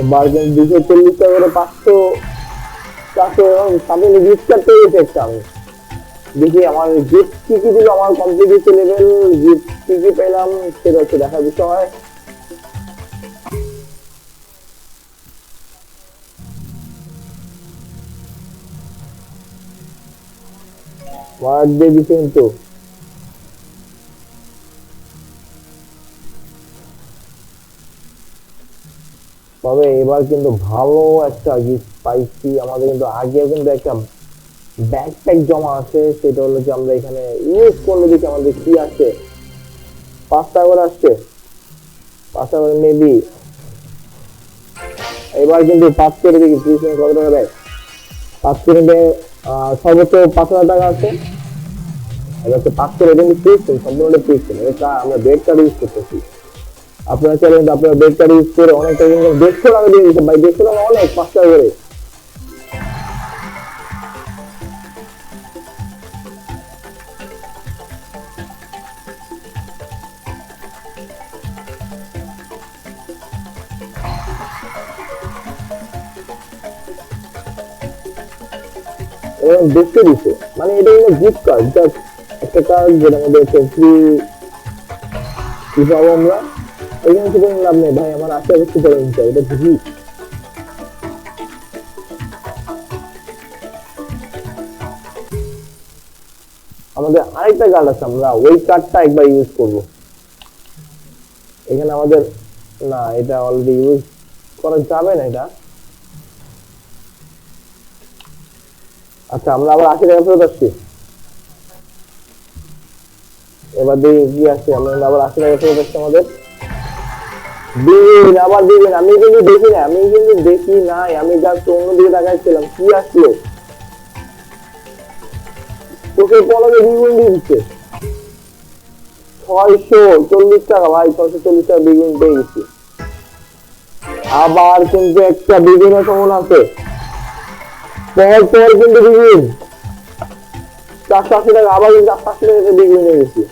এবার কিন্তু দুশো চল্লিশ টাকা করে পাঁচশো চারশো এবং সামনে গিফট কার্ড পেয়ে গেছি আমি। দেখি আমার গিফট কি কি দিল, আমার কম্পিটিটিভ লেভেল গিফট কি কি পেলাম, সেটা হচ্ছে দেখার বিষয়। বার্থডে দিছে কিন্তু তবে এবার কিন্তু ভালো একটা গিফট পাইছি। আমাদের কিন্তু আগেও কিন্তু একটা ব্যাকপ্যাক জমা আছে, সেটা হলো যে আমরা এখানে ইউজ করলে দেখি আমাদের কি আসে? পাঁচ টাকা করে আসছে। পাঁচটা করে মেবি এবার কিন্তু পাঁচ করে দেখি, ত্রিশ মিনিট কত টাকা দেয়? পাঁচ মিনিটে সর্বোচ্চ পাঁচ হাজার টাকা আছে। এবার হচ্ছে পাঁচ করে কিন্তু পিক্সেল সম্পূর্ণটা পিক্সেল এটা আমরা বেড কার্ড ইউজ করতেছি। আপনারা চাইলে কিন্তু আপনারা বেড ইউজ করে অনেকটা কিন্তু দেড়শো টাকা দিয়ে দিতে ভাই। দেড়শো টাকা অনেক, পাঁচ টাকা করে। দেখতে দিছে মানে এটা কিন্তু গিফট কার্ড জাস্ট একটা কার্ড যেটা ফ্রি কি পাবো আমরা। এখানে থেকে লাভ নেই ভাই আমার আশে পাশে করে নিতে হবে, এটা গিফট আমাদের আরেকটা কার্ড আছে আমরা ওই কার্ডটা একবার ইউজ করব। এখানে আমাদের না এটা অলরেডি ইউজ করা যাবে না এটা। আচ্ছা আমরা আবার আশি টাকা ফেরত আসছি। এবার দিয়ে কি আছে আমরা আবার আশি টাকা ফেরত আসছি আমাদের। আবার আমি কিন্তু দেখি না, আমি কিন্তু দেখি নাই, আমি অন্যদিকে কি আসলো? তোকে পলকে দ্বিগুণ দিয়ে দিচ্ছে। ছয়শো চল্লিশ টাকা, ভাই, ছয়শো চল্লিশ টাকা দ্বিগুণ পেয়ে গেছি আবার কিন্তু একটা বিভিন্ন সমন আছে। পর পর কিন্তু দ্বিগুণ। চারশো আশি টাকা, আবার কিন্তু চারশো আশি টাকা দ্বিগুণ হয়ে গেছি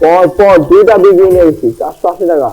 পর পর দুইটা দ্বিগুণ হয়ে গেছি চারশো আশি টাকা